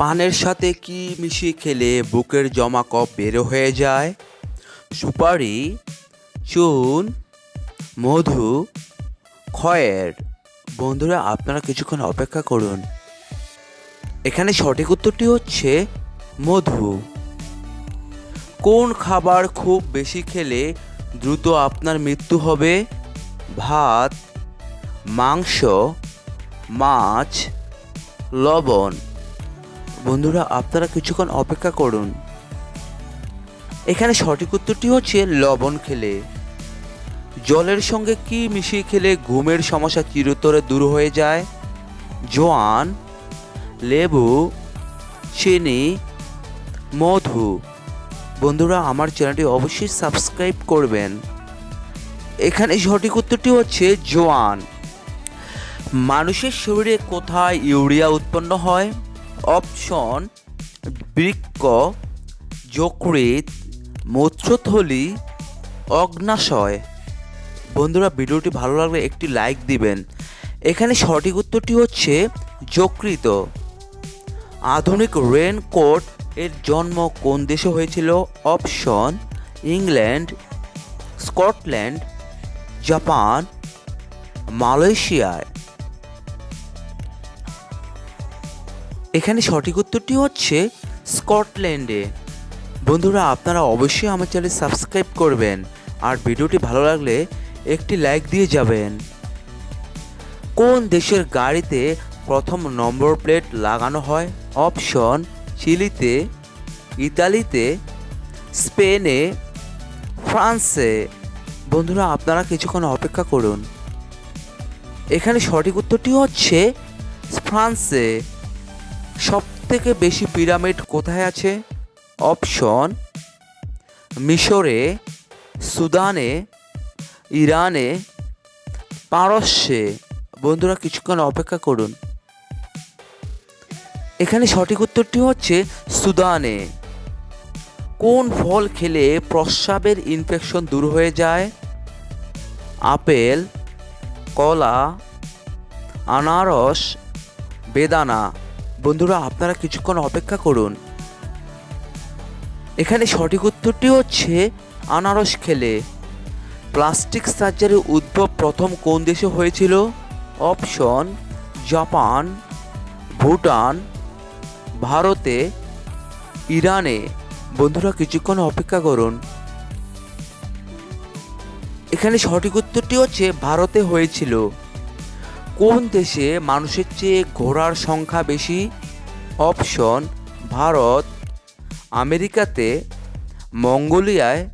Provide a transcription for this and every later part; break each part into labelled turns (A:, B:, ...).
A: পানের সাথে কি মিশিয়ে খেলে বুকের জমা কপ বের হয়ে যায়? সুপারি, চুন, মধু, খয়ের। বন্ধুরা, আপনারা কিছুক্ষণ অপেক্ষা করুন। এখানে সঠিক উত্তরটি হচ্ছে মধু। কোন খাবার খুব বেশি খেলে দ্রুত আপনার মৃত্যু হবে? ভাত, মাংস, মাছ, লবণ। বন্ধুরা, আপনারা কিছুক্ষণ অপেক্ষা করুন। এখানে সঠিক উত্তরটি হচ্ছে লবণ খেলে। জলের সঙ্গে কি মিশিয়ে খেলে ঘুমের সমস্যা চিরতরে দূর হয়ে যায়? জোয়ান, লেবু, চিনি, মধু। বন্ধুরা, আমার চ্যানেলটি অবশ্যই সাবস্ক্রাইব করবেন। এখানে সঠিক উত্তরটি হচ্ছে জোয়ান। মানুষের শরীরে কোথায় ইউরিয়া উৎপন্ন হয়? অপশন বৃক্ক যকৃত মূত্রথলি, অগ্নাশয়। বন্ধুরা, ভিডিওটি ভালো লাগলে একটি লাইক দিবেন। এখানে সঠিক উত্তরটি হচ্ছে যকৃত আধুনিক রেনকোট এর জন্ম কোন দেশে হয়েছিল? অপশন, ইংল্যান্ড, স্কটল্যান্ড, জাপান, মালয়েশিয়ায়। এখানে সঠিক উত্তরটি হচ্ছে স্কটল্যান্ডে। বন্ধুরা, আপনারা অবশ্যই আমার চ্যানেল সাবস্ক্রাইব করবেন আর ভিডিওটি ভালো লাগলে একটি লাইক দিয়ে যাবেন। কোন দেশের গাড়িতে প্রথম নম্বর প্লেট লাগানো হয়? অপশন, চিলিতে, ইতালিতে, স্পেনে, ফ্রান্সে। বন্ধুরা, আপনারা কিছুক্ষণ অপেক্ষা করুন। এখানে সঠিক উত্তরটি হচ্ছে ফ্রান্সে। সব থেকে বেশি পিরামিড কোথায় আছে? অপশন, মিশরে, সুদানে, ইরানে, পারস্যে। বন্ধুরা কিছুক্ষণ অপেক্ষা করুন। এখানে সঠিক উত্তরটি হচ্ছে সুদানে। কোন ফল খেলে প্রস্রাবের ইনফেকশন দূর হয়ে যায়? আপেল, কলা, আনারস, বেদানা। বন্ধুরা, আপনারা কিছুক্ষণ অপেক্ষা করুন। এখানে সঠিক উত্তরটি হচ্ছে আনারস খেলে। প্লাস্টিক সার্জারির উদ্ভব প্রথম কোন দেশে হয়েছিল? অপশন, জাপান, ভুটান, ভারতে, ইরানে। বন্ধুরা, কিছুক্ষণ অপেক্ষা করুন। এখানে সঠিক উত্তরটি হচ্ছে ভারতে হয়েছিল। কোন দেশে মানুষের চেয়ে ঘোড়ার সংখ্যা বেশি? অপশন, ভারত। আমেরিকাতে, মঙ্গোলিয়ায়,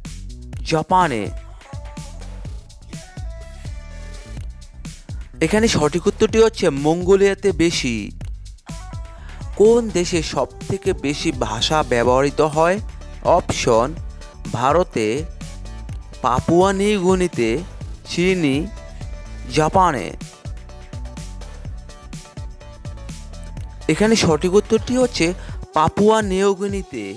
A: জাপানে। এখানে সঠিক উত্তরটি হচ্ছে মঙ্গোলিয়াতে বেশি। কোন দেশে সব থেকে বেশি ভাষা ব্যবহৃত হয়? অপশন, ভারতে, পাপুয়া নিউগিনিতে চিনি, জাপানে। এখানে সঠিক উত্তরটি হচ্ছে পাপুয়া নিউগিনিতে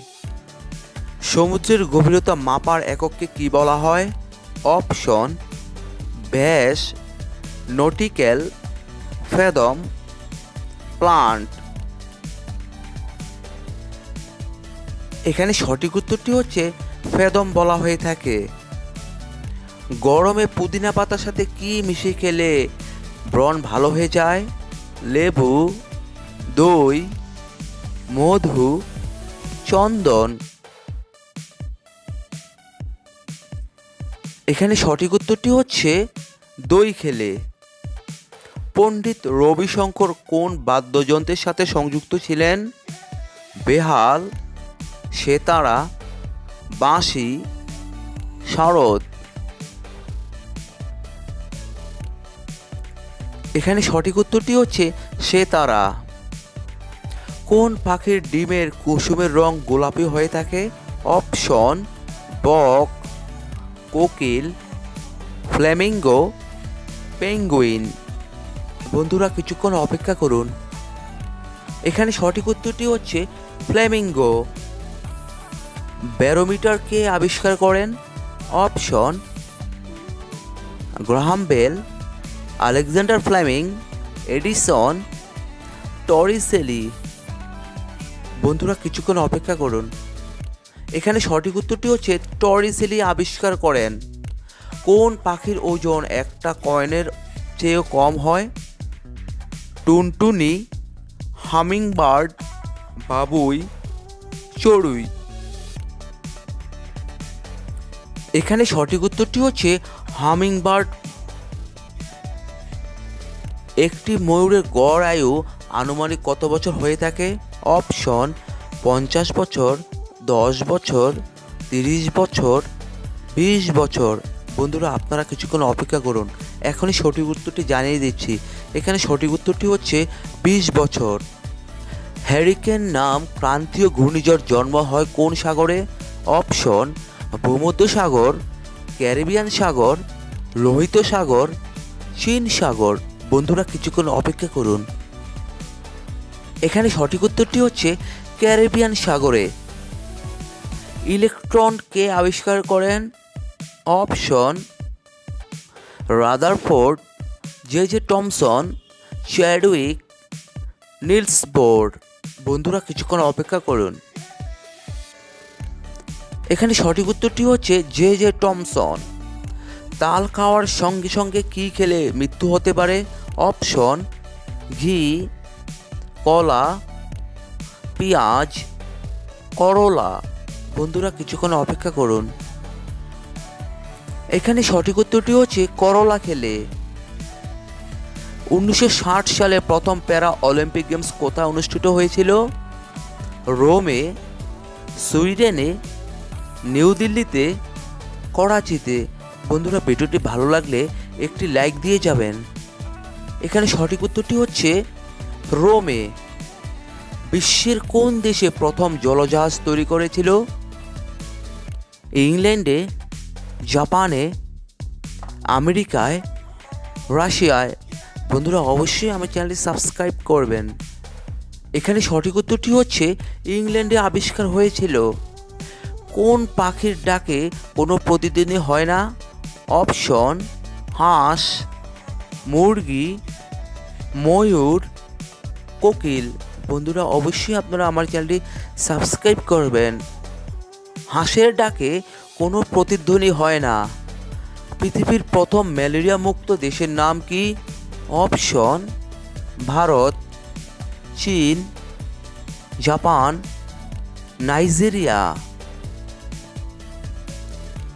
A: সমুদ্রের গভীরতা মাপার একককে কি বলা হয়? অপশন, ব্যাস, নটিক্যাল, ফেদম, প্লান্ট। এখানে সঠিক উত্তরটি হচ্ছে ফেদম বলা হয়ে থাকে। গরমে পুদিনা পাতার সাথে কি মিশিয়ে খেলে ব্রণ ভালো হয়ে যায়? লেবু। দই, মধু, চন্দন। এখানে সঠিক উত্তরটি হচ্ছে দই খেলে। পণ্ডিত রবিশঙ্কর কোন বাদ্যযন্ত্রের সাথে সংযুক্ত ছিলেন? বেহাল, সেতারা, বাঁশি, শারদ। এখানে সঠিক উত্তরটি হচ্ছে সেতারা। কোন পাখির ডিমের কুসুমের রং গোলাপি হয়ে থাকে? অপশন, বক, কোকিল ফ্ল্যামিঙ্গো পেঙ্গুইন। বন্ধুরা কিছুক্ষণ অপেক্ষা করুন। এখানে সঠিক উত্তরটি হচ্ছে ফ্ল্যামিঙ্গো ব্যারোমিটার কে আবিষ্কার করেন। Option, Graham Bell, Alexander Fleming Edison, Torricelli. বন্ধুরা কিছুক্ষণ অপেক্ষা করুন। এখানে সঠিক উত্তরটি হচ্ছে টরিসেলি আবিষ্কার করেন। কোন পাখির ওজন একটা কয়েনের চেয়েও কম হয়? টুনটুনি, হামিংবার্ড, বাবুই, চড়ুই। এখানে সঠিক উত্তরটি হচ্ছে হামিংবার্ড। একটি ময়ূরের গড় আয়ু আনুমানিক কত বছর হয়ে থাকে? অপশন, পঞ্চাশ বছর, দশ বছর, তিরিশ বছর, বিশ বছর। বন্ধুরা, আপনারা কিছুক্ষণ অপেক্ষা করুন। এখনই সঠিক উত্তরটি জানিয়ে দিচ্ছি। এখানে সঠিক উত্তরটি হচ্ছে বিশ বছর। হ্যারিকেন নাম ক্রান্তীয় ঘূর্ণিঝড় জন্ম হয় কোন সাগরে? অপশন, ভূমধ্য সাগর, ক্যারিবিয়ান সাগর, লোহিত সাগর, চীন সাগর। বন্ধুরা, কিছুক্ষণ অপেক্ষা করুন। এখানে সঠিক উত্তরটি হচ্ছে ক্যারিবিয়ান সাগরে। ইলেকট্রন কে আবিষ্কার করেন? Option, Rutherford, J J Thomson, Chadwick, Niels Bohr বন্ধুরা, কিছুক্ষণ অপেক্ষা করুন। এখানে সঠিক উত্তরটি হচ্ছে জে জে টমসন। তাল খাওয়ার সঙ্গে সঙ্গে কি খেলে মৃত্যু হতে পারে? অপশন, ঘি। কলা, পেঁয়াজ, করলা। বন্ধুরা, কিছুক্ষণ অপেক্ষা করুন। এখানে সঠিক উত্তরটি হচ্ছে করলা খেলে। উনিশশো ষাট সালে প্রথম প্যারা অলিম্পিক গেমস কোথায় অনুষ্ঠিত হয়েছিল? রোমে, সুইডেনে, নিউ দিল্লিতে, করাচিতে। বন্ধুরা, ভিডিওটি ভালো লাগলে একটি লাইক দিয়ে যাবেন। এখানে সঠিক উত্তরটি হচ্ছে রোমে বিশ্বের কোন দেশে প্রথম জলজাহাজ তৈরি করেছিল? ইংল্যান্ডে, জাপানে, আমেরিকায়, রাশিয়ায়। বন্ধুরা, অবশ্যই আমার চ্যানেলটি সাবস্ক্রাইব করবেন। এখানে সঠিক উত্তরটি হচ্ছে, ইংল্যান্ডে আবিষ্কার হয়েছিল। কোন পাখির ডাকে কোনো প্রতিদিনই হয় না? অপশন, হাঁস, মুরগি, ময়ূর কোকিল, বন্ধুরা অবশ্যই আপনারা আমার চ্যানেলটি সাবস্ক্রাইব করবেন। হাঁসের ডাকে কোনো প্রতিধ্বনি হয় না। পৃথিবীর প্রথম ম্যালেরিয়া মুক্ত দেশের নাম কি? অপশন, ভারত, চীন, জাপান, নাইজেরিয়া।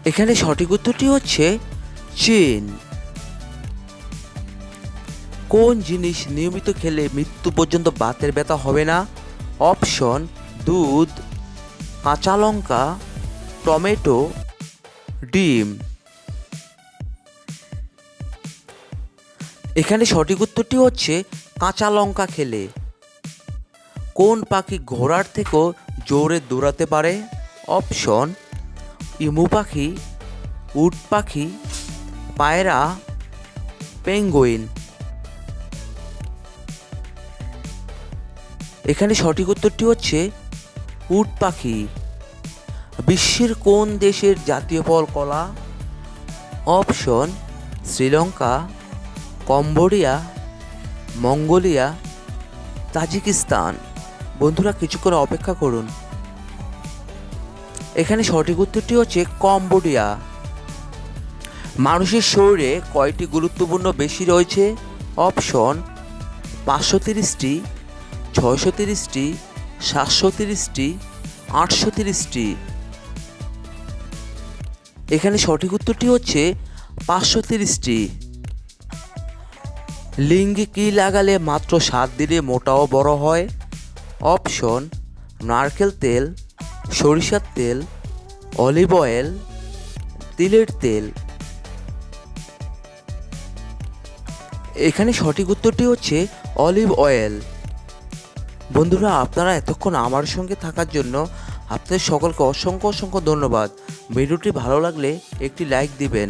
A: এখানে সঠিক উত্তরটি হচ্ছে চীন। কোন জিনিস নিয়মিত খেলে মৃত্যু পর্যন্ত বাতের ব্যথা হবে না? অপশন, দুধ, কাঁচা লঙ্কা, টমেটো, ডিম। এখানে সঠিক উত্তরটি হচ্ছে কাঁচা লঙ্কা খেলে। কোন পাখি ঘোড়ার থেকেও জোরে দৌড়াতে পারে? অপশন, ইমু পাখি, উট পাখি, পায়রা, পেঙ্গুইন। এখানে সঠিক উত্তরটি হচ্ছে উট পাখি। বিশ্বের কোন দেশের জাতীয় ফল কলা? Option, Sri Lanka, Cambodia, Mongolia, Tajikistan. বন্ধুরা, কিছুক্ষণ অপেক্ষা করুন। এখানে সঠিক উত্তরটি হচ্ছে কম্বোডিয়া। মানুষের শরীরে কয়টি গুরুত্বপূর্ণ বেশি রয়েছে? অপশন, পাঁচশো তিরিশটি। ছয়শো তিরিশটি, সাতশো তিরিশটি, আটশো তিরিশটি। এখানে সঠিক উত্তরটি হচ্ছে পাঁচশো তিরিশটি। লিঙ্গে কী লাগালে মাত্র সাত দিনে মোটাও বড় হয়? অপশন, নারকেল তেল, সরিষার তেল, অলিভ অয়েল, তিলের তেল। এখানে সঠিক উত্তরটি হচ্ছে অলিভ অয়েল। বন্ধুরা, আপনারা এতক্ষণ আমার সঙ্গে থাকার জন্য আপনাদের সকলকে অসংখ্য অসংখ্য ধন্যবাদ। ভিডিওটি ভালো লাগলে একটি লাইক দিবেন।